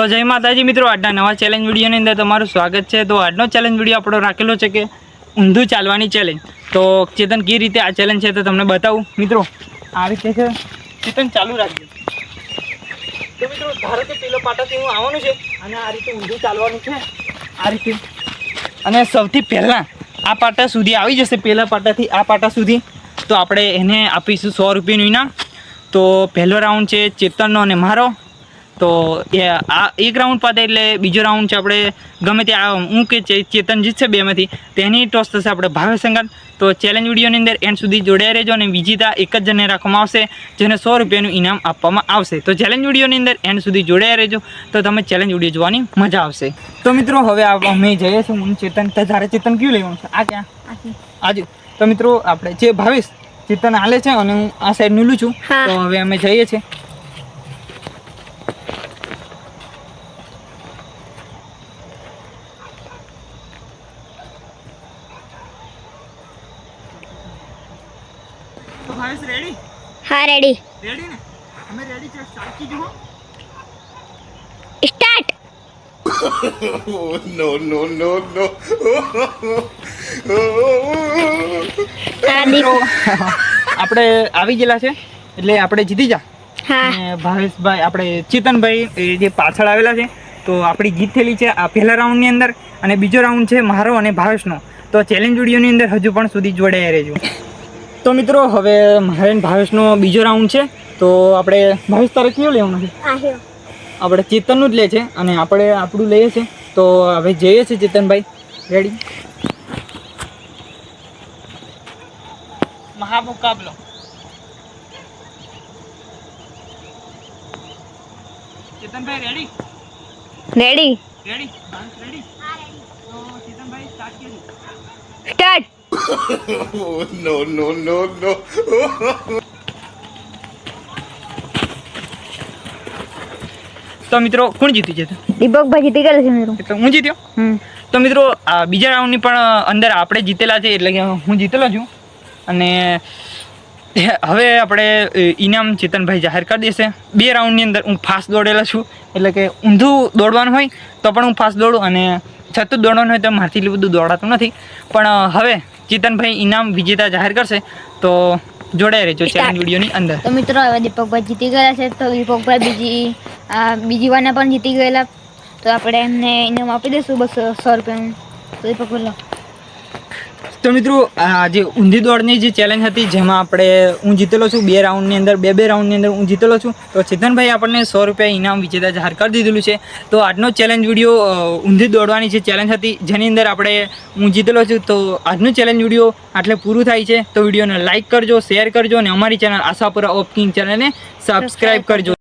તો જય માતાજી મિત્રો, આજના નવા ચેલેન્જ વિડીયોની અંદર તમારું સ્વાગત છે. તો આજનો ચેલેન્જ વીડિયો આપણો રાખેલો છે કે ઊંધું ચાલવાની ચેલેન્જ તો ચેતન કઈ રીતે આ ચેલેન્જ છે તો તમને બતાવું. મિત્રો, આ રીતે છે. ચેતન, ચાલુ રાખજો. તો મિત્રો, ધારો કે પેલો પાટાથી હું આવવાનું છે અને આ રીતે ઊંધું ચાલવાનું છે. આ રીતે. અને સૌથી પહેલાં આ પાટા સુધી આવી જશે પહેલા પાટાથી આ પાટા સુધી. તો આપણે એને આપીશું સો રૂપિયાનું ઇનામ તો પહેલો રાઉન્ડ છે ચેતનનો અને મારો. તો એ આ એક રાઉન્ડ પાતે એટલે બીજો રાઉન્ડ છે આપણે ગમે ત્યાં હું કે ચેતન જીતશે બેમાંથી તેની ટોસ થશે આપણે ભાવે સંગાત તો ચેલેન્જ વિડીયોની અંદર એન્ડ સુધી જોડાઈ રહેજો અને વિજેતા એક જ જણને રાખવામાં આવશે જેને સો રૂપિયાનું ઇનામ આપવામાં આવશે. તો ચેલેન્જ વિડીયોની અંદર એન્ડ સુધી જોડાઈ રહેજો. તો તમે ચેલેન્જ વીડિયો જોવાની મજા આવશે. તો મિત્રો હવે આ અમે જઈએ છીએ. હું ચેતન તો તારે ચેતન કયું લેવાનું છે? આ ક્યાં? આજુ. તો મિત્રો આપણે જે ભાવેશ ચેતન હાલે છે અને હું આ સાઈડ નીલું છું. તો હવે અમે જઈએ છીએ. તો ભાવેશ રેડી હા રેડી રેડી ને? અમે રેડી છે સ્ટાર્ટ હો. સ્ટાર્ટ નો નો નો દીપ આપણે આવી ગયેલા છે એટલે આપણે જીતી જા. હા. ભાવેશભાઈ આપણે ચેતનભાઈ એ જે પાછળ આવેલા છે તો આપણી જીત થયેલી છે આ પહેલા રાઉન્ડની અંદર અને બીજો રાઉન્ડ છે મારો અને ભાવેશનો. તો ચેલેન્જ વિડીયોની અંદર હજુ પણ સુધી જોડાયા રહેજો. તો મિત્રો હવે મારે ભાવેશનો બીજો રાઉન્ડ છે. તો આપણે ભાવેશ તારે કયો લેવાનું છે? આપણે ચેતનનું જ લે છે અને આપણે આપણું લઈએ છીએ તો હવે જઈએ છીએ ચેતનભાઈ. રેડી મહામુકાબલો. Chetanbhai ready ready ready ready તો ચેતનભાઈ સ્ટાર્ટ કરીએ. Start Oh, no, no, no, no. તો મિત્રો કોણ જીત્યું છે દીપકભાઈ જીતી ગયેલા છે મિત્રો. એટલે હું જીત્યો? તો મિત્રો આ બીજા રાઉન્ડની પણ અંદર આપણે જીતેલા છે એટલે કે હું જીતેલો છું. અને હવે આપણે ઇનામ ચેતનભાઈ જાહેર કરી દેશે. બે રાઉન્ડની અંદર હું ફાસ્ટ દોડેલો છું. એટલે કે ઊંધું દોડવાનું હોય તો પણ હું ફાસ્ટ દોડું અને છતું દોડવાનું હોય તો મારથી એટલું બધું દોડાતું નથી. પણ હવે ચેતનભાઈ ઇનામ વિજેતા જાહેર કરશે તો જોડાઈ રહેજો ચેલેન્જ વિડીયોની અંદર. તો મિત્રો હવે દીપકભાઈ જીતી ગયેલા છે. તો દીપકભાઈ બીજી આ બીજી વારના પણ જીતી ગયેલા. તો આપણે એમને ઇનામ આપી દઈશું બસો સો રૂપિયાનું. તો દીપકભાઈ લો તો મિત્રો આ જે ઊંધી દોડની જે ચેલેન્જ હતી જેમાં આપણે હું જીતેલો છું બે રાઉન્ડની અંદર બે બે રાઉન્ડની અંદર હું જીતેલો છું તો ચેતનભાઈ આપણને સો રૂપિયા ઇનામ વિજેતા જાહેર કરી દીધેલું છે. તો આજનો ચેલેન્જ વીડિયો ઊંધી દોડવાની જે ચેલેન્જ હતી જેની અંદર આપણે હું જીતેલો છું તો આજનું ચેલેન્જ વીડિયો આટલે પૂરું થાય છે. તો વિડીયોને લાઇક કરજો શેર કરજો અને અમારી ચેનલ આશાપુરા ઓફ કિંગ ચેનલને સબસ્ક્રાઈબ કરજો.